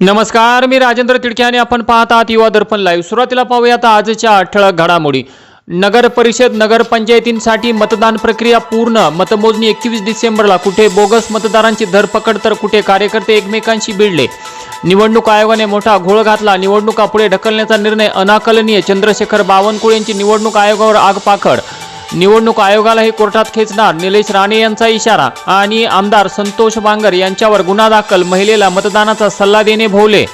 नमस्कार मी राजेंद्र तिडके आणि आपण पाहत आहात युवा दर्पण लाईव्ह सुरुवातीला पाहूयात आजच्या ठळक घडामोडी. नगर परिषद नगरपंचायतींसाठी मतदान प्रक्रिया पूर्ण. मतमोजणी एकवीस डिसेंबरला. कुठे बोगस मतदारांची धरपकड तर कुठे कार्यकर्ते एकमेकांशी भिडले? निवडणूक आयोगाने मोठा घोळ घातला. निवडणुका पुढे ढकलण्याचा निर्णय अनाकलनीय. चंद्रशेखर बावनकुळेंची निवडणूक आयोगावर आगपाखड निवडणूक आयोगालाही कोर्टात खेचणार. निलेश राणे यांचा इशारा आणि आमदार संतोष बांगर यांच्यावर गुन्हा दाखल. महिलेला मतदानाचा सल्ला देणे भोवले.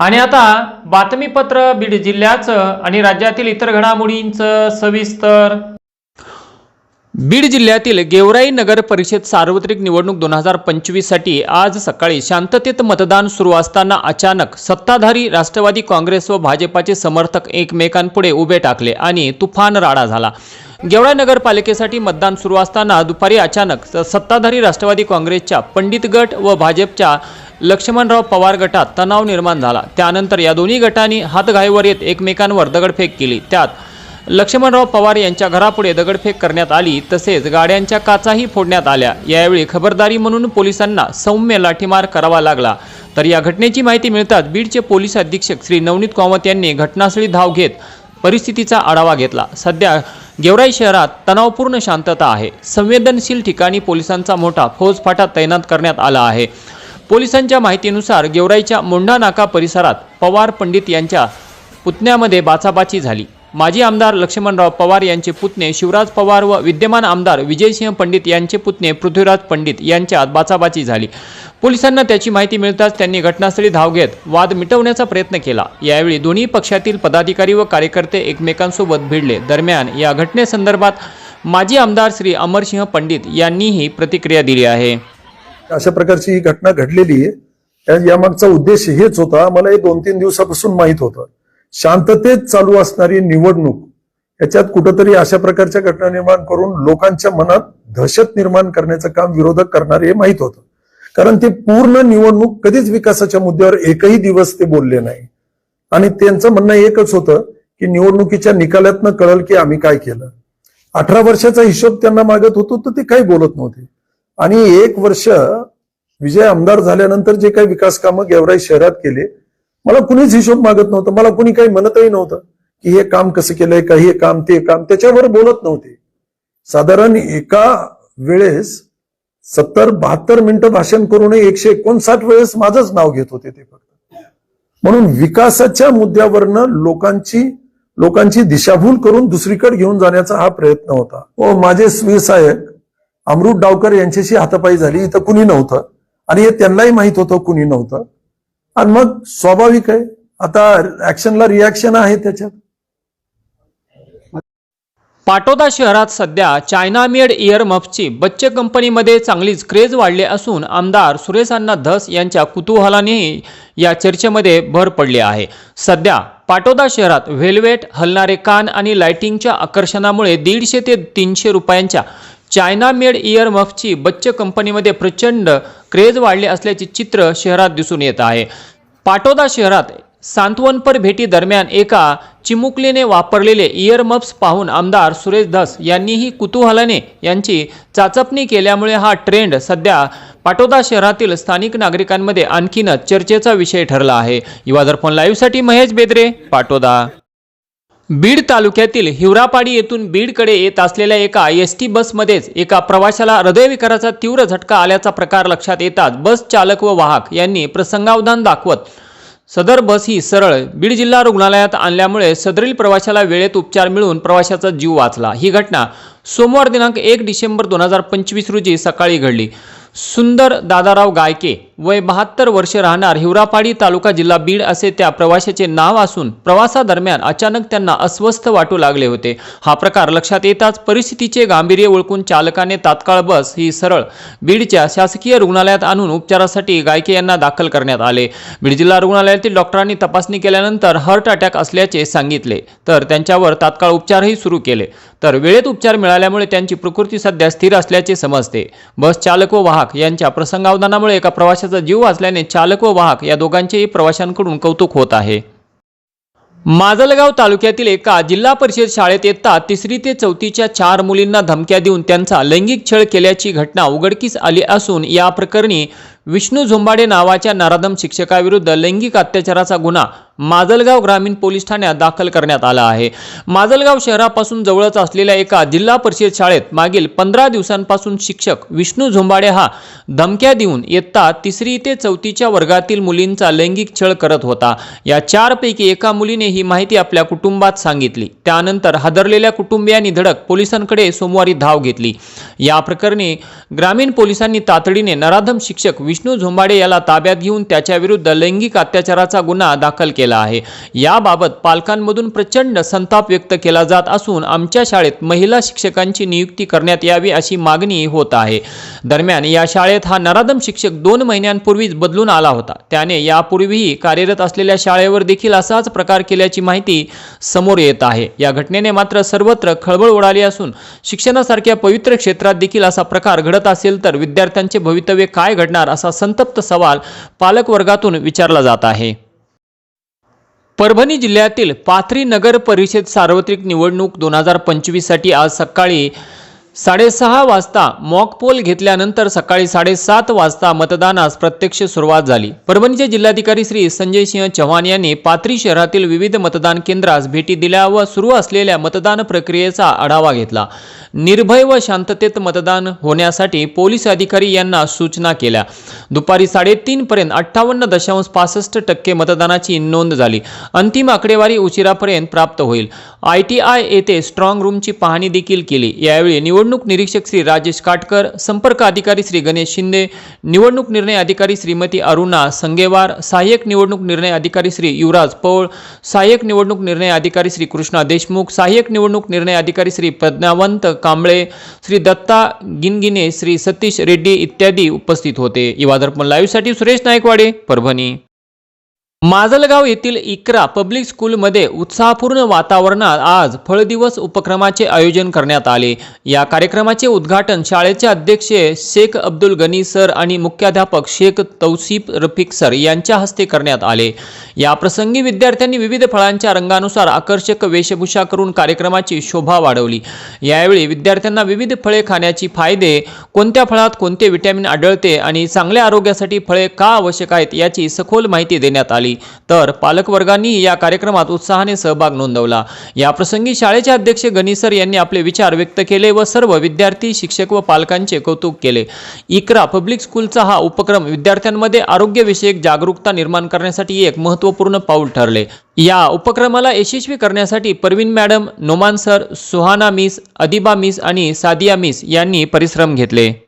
आणि आता बातमीपत्र बीड जिल्ह्याचं आणि राज्यातील इतर घडामोडींचं सविस्तर. बीड जिल्ह्यातील गेवराई नगर परिषद सार्वत्रिक निवडणूक दोन हजार पंचवीससाठी आज सकाळी शांततेत मतदान सुरू असताना अचानक सत्ताधारी राष्ट्रवादी काँग्रेस व भाजपाचे समर्थक एकमेकांपुढे उभे टाकले आणि तुफान राडा झाला. गेवराई नगरपालिकेसाठी मतदान सुरू असताना दुपारी अचानक स- सत्ताधारी राष्ट्रवादी काँग्रेसच्या पंडित गट व भाजपच्या लक्ष्मणराव पवार गटात तणाव निर्माण झाला. त्यानंतर या दोन्ही गटांनी हातघाईवर येत एकमेकांवर दगडफेक केली. त्यात लक्ष्मणराव पवार यांच्या घरापुढे दगडफेक करण्यात आली तसेच गाड्यांच्या काचाही फोडण्यात आल्या. यावेळी खबरदारी म्हणून पोलिसांना सौम्य लाठीमार करावा लागला. तर या घटनेची माहिती मिळताच बीडचे पोलीस अधीक्षक श्री नवनीत कामत यांनी घटनास्थळी धाव घेत परिस्थितीचा आढावा घेतला. सध्या गेवराई शहरात तणावपूर्ण शांतता आहे. संवेदनशील ठिकाणी पोलिसांचा मोठा फौजफाटा तैनात करण्यात आला आहे. पोलिसांच्या माहितीनुसार गेवराईच्या मोंढा नाका परिसरात पवार पंडित यांच्या पुतण्यामध्ये बाचाबाची झाली. माजी आमदार लक्ष्मणराव पवार यांचे पुतणे शिवराज पवार व विद्यमान आमदार विजयसिंह पंडित यांचे पुतणे पृथ्वीराज पंडित यांच्यात बाचाबाची झाली. पोलिसांना त्याची माहिती मिळताच त्यांनी घटनास्थळी धाव घेत वाद मिटवण्याचा प्रयत्न केला. यावेळी दोन्ही पक्षातील पदाधिकारी व कार्यकर्ते एकमेकांसोबत भिडले. दरम्यान या घटनेसंदर्भात माजी आमदार श्री अमरसिंह पंडित यांनीही प्रतिक्रिया दिली आहे. अशा प्रकारची ही घटना घडलेली आहे. यामागचा उद्देश हेच होता. मला हे दोन तीन दिवसापासून माहीत होतं. शांततेत चालू असणारी निवडणूक याच्यात कुठंतरी अशा प्रकारच्या घटना निर्माण करून लोकांच्या मनात दहशत निर्माण करण्याचं काम विरोधक करणारे हे माहीत होतं. कारण ते पूर्ण निवडणूक कधीच विकासाच्या मुद्द्यावर एकही दिवस ते बोलले नाही. आणि त्यांचं म्हणणं एकच होतं की निवडणुकीच्या निकालातनं कळल की आम्ही काय केलं. अठरा वर्षाचा हिशोब त्यांना मागत होतो तर ते काही बोलत नव्हते. आणि एक वर्ष विजय आमदार झाल्यानंतर जे काही विकास कामं गेवराई शहरात केले मला कुणीच हिशोब मागत नव्हतं. मला कुणी काही म्हणतही नव्हतं की हे काम कसं केलंय का हे काम ते काम. त्याच्यावर बोलत नव्हते. साधारण एका वेळेस सत्तर बहात्तर मिनिटं भाषण करूनही एकशे एकोणसाठ वेळेस माझंच नाव घेत होते ते फक्त. म्हणून विकासाच्या मुद्द्यावरनं लोकांची लोकांची दिशाभूल करून दुसरीकडे घेऊन जाण्याचा हा प्रयत्न होता. व माझे सुविसहायक अमृत डावकर यांच्याशी हातापाई झाली. इथं कुणी नव्हतं. आणि हे त्यांनाही माहीत होतं कुणी नव्हतं. आणि मग स्वाभाविक आहे. आता ऍक्शनला रिॲक्शन आहे त्याच्यात. पाटोदा शहरात सध्या चायना मेड इयर मफची बच्चे कंपनीमध्ये चांगलीच क्रेज वाढली असून आमदार सुरेश अण्णा धस यांच्या कुतूहलानेही या चर्चेमध्ये भर पडली आहे. सध्या पाटोदा शहरात व्हेल्वेट हलणारे कान आणि लाइटिंगच्या आकर्षणामुळे दीडशे ते तीनशे रुपयांच्या चायना मेड इयर मफची बच्च कंपनीमध्ये प्रचंड क्रेज वाढले असल्याचे चित्र शहरात दिसून येत आहे. पाटोदा शहरात सांत्वनपर भेटी दरम्यान एका चिमुकलीने वापरलेले इयरमप्स पाहून आमदार सुरेश धस यांनीही कुतूहलाने यांची चाचपणी केल्यामुळे हा ट्रेंड सध्या पाटोदा शहरातील स्थानिक नागरिकांमध्ये आणखीनच चर्चेचा विषय ठरला आहे. युवा फोन लाईव्हसाठी महेश बेदरे पाटोदा. बीड तालुक्यातील हिवरापाडी येथून बीडकडे येत असलेल्या एका एस टी बसमध्येच एका प्रवाशाला हृदयविकाराचा तीव्र झटका आल्याचा प्रकार लक्षात येताच बस चालक व वाहक यांनी प्रसंगावधान दाखवत सदर बस ही सरळ बीड जिल्हा रुग्णालयात आणल्यामुळे सदरील प्रवाशाला वेळेत उपचार मिळून प्रवाशाचा जीव वाचला. ही घटना सोमवार दिनांक एक डिसेंबर दोन हजार पंचवीस रोजी सकाळी घडली. सुंदर दादाराव गायके वय बहात्तर वर्ष राहणार हिवरापाडी तालुका जिल्हा बीड असे त्या प्रवाशाचे नाव असून प्रवासादरम्यान अचानक त्यांना अस्वस्थ वाटू लागले होते. हा प्रकार लक्षात येताच परिस्थितीचे गांभीर्य ओळखून चालकाने तात्काळ बस ही सरळ बीडच्या शासकीय रुग्णालयात आणून उपचारासाठी गायके यांना दाखल करण्यात आले. बीड जिल्हा रुग्णालयातील डॉक्टरांनी तपासणी केल्यानंतर हार्ट अटॅक असल्याचे सांगितले तर त्यांच्यावर तात्काळ उपचारही सुरू केले. तर वेळेत उपचार मिळाल्यामुळे त्यांची प्रकृती सध्या स्थिर असल्याचे समजते. बस चालक व वाहक यांच्या प्रसंगावधानामुळे एका प्रवाशाचा जीव वाचल्याने चालक व वाहक या दोघांचेही प्रवाशांकडून कौतुक होत आहे. माजलगाव तालुक्यातील एका जिल्हा परिषद शाळेत येता तिसरी ते चौथीच्या चार मुलींना धमक्या देऊन त्यांचा लैंगिक छळ केल्याची घटना उघडकीस आली असून या प्रकरणी विष्णू झोंबाडे नावाच्या नराधम शिक्षकाविरुद्ध लैंगिक अत्याचाराचा गुन्हा माजलगाव ग्रामीण पोलीस ठाण्यात दाखल करण्यात आला आहे. माजलगाव शहरापासून जवळच असलेल्या एका जिल्हा परिषद शाळेत मागील पंधरा दिवसांपासून शिक्षक विष्णू झोंबाडे हा धमक्या देऊन इयत्ता तिसरी ते चौथीच्या वर्गातील मुलींचा लैंगिक छळ करत होता. या चारपैकी एका मुलीने ही माहिती आपल्या कुटुंबात सांगितली. त्यानंतर हादरलेल्या कुटुंबियांनी धडक पोलिसांकडे सोमवारी धाव घेतली. या प्रकरणी ग्रामीण पोलिसांनी तातडीने नराधम शिक्षक विष्णू झोंबाडे याला ताब्यात घेऊन त्याच्याविरुद्ध लैंगिक अत्याचाराचा गुन्हा दाखल केला आहे. याबाबत पालकांमधून प्रचंड संताप व्यक्त केला जात असून आमच्या शाळेत महिला शिक्षकांची नियुक्ती करण्यात यावी अशी मागणी होत आहे. दरम्यान या शाळेत हा नराधम शिक्षक दोन महिन्यांपूर्वीच बदलून आला होता. त्याने यापूर्वीही कार्यरत असलेल्या शाळेवर देखील असाच प्रकार केल्याची माहिती समोर येत आहे. या घटनेने मात्र सर्वत्र खळबळ उडाली असून शिक्षणासारख्या पवित्र क्षेत्रात देखील असा प्रकार घडत असेल तर विद्यार्थ्यांचे भवितव्य काय घडणार असा संतप्त सवाल पालक वर्गातून विचारला जात आहे. परभणी जिल्ह्यातील पाथरी नगर परिषद सार्वत्रिक निवडणूक दोन हजार पंचवीससाठी आज सकाळी साडेसहा वाजता मॉकपोल घेतल्यानंतर सकाळी साडेसात वाजता मतदानास प्रत्यक्ष सुरुवात झाली. परभणीचे जिल्हाधिकारी श्री संजय सिंह चव्हाण यांनी पाथरी शहरातील विविध मतदान केंद्रास भेटी दिल्या व सुरू असलेल्या मतदान प्रक्रियेचा आढावा घेतला. निर्भय व शांततेत मतदान होण्यासाठी पोलीस अधिकारी यांना सूचना केल्या. दुपारी साडेतीन पर्यंत अठ्ठावन्न दशांश पासष्ट टक्के मतदानाची नोंद झाली. अंतिम आकडेवारी उशिरापर्यंत प्राप्त होईल. आय टी आय येथे स्ट्रॉंग रूमची पाहणी देखील केली. यावेळी निवडणूक निरीक्षक श्री राजेश काटकर संपर्क अधिकारी श्री गणेश शिंदे निवडणूक निर्णय अधिकारी श्रीमती अरुणा संगेवार सहाय्यक निवडणूक निर्णय अधिकारी श्री युवराज पौळ सहाय्यक निवडणूक निर्णय अधिकारी श्री कृष्णा देशमुख सहाय्यक निवडणूक निर्णय अधिकारी श्री प्रज्ञावंत कांबळे श्री दत्ता गिनगिने श्री सतीश रेड्डी इत्यादी उपस्थित होते. युवा दर्पण लाईव्हसाठी सुरेश नायकवाडे परभणी. माजलगाव येथील इकरा पब्लिक स्कूलमध्ये उत्साहपूर्ण वातावरणात आज फळदिवस उपक्रमाचे आयोजन करण्यात आले. या कार्यक्रमाचे उद्घाटन शाळेचे अध्यक्ष शेख अब्दुल गनी सर आणि मुख्याध्यापक शेख तौसिफ रफिक सर यांच्या हस्ते करण्यात आले. या प्रसंगी विद्यार्थ्यांनी विविध फळांच्या रंगानुसार आकर्षक वेशभूषा करून कार्यक्रमाची शोभा वाढवली. यावेळी विद्यार्थ्यांना विविध फळे खाण्याची फायदे कोणत्या फळात कोणते विटॅमिन आढळते आणि चांगल्या आरोग्यासाठी फळे का आवश्यक आहेत याची सखोल माहिती देण्यात आली. तर पालकवर्गांनी या कार्यक्रमात उत्साहाने सहभाग नोंदवला. याप्रसंगी शाळेचे अध्यक्ष गणिसर यांनी आपले विचार व्यक्त केले व सर्व विद्यार्थी शिक्षक व पालकांचे कौतुक केले. इकरा पब्लिक स्कूलचा हा उपक्रम विद्यार्थ्यांमध्ये आरोग्यविषयक जागरूकता निर्माण करण्यासाठी एक महत्त्वपूर्ण पाऊल ठरले. या उपक्रमाला यशस्वी करण्यासाठी Parveen madam Noman sir Suhana miss Adiba miss आणि सादिया मिस यांनी परिश्रम घेतले.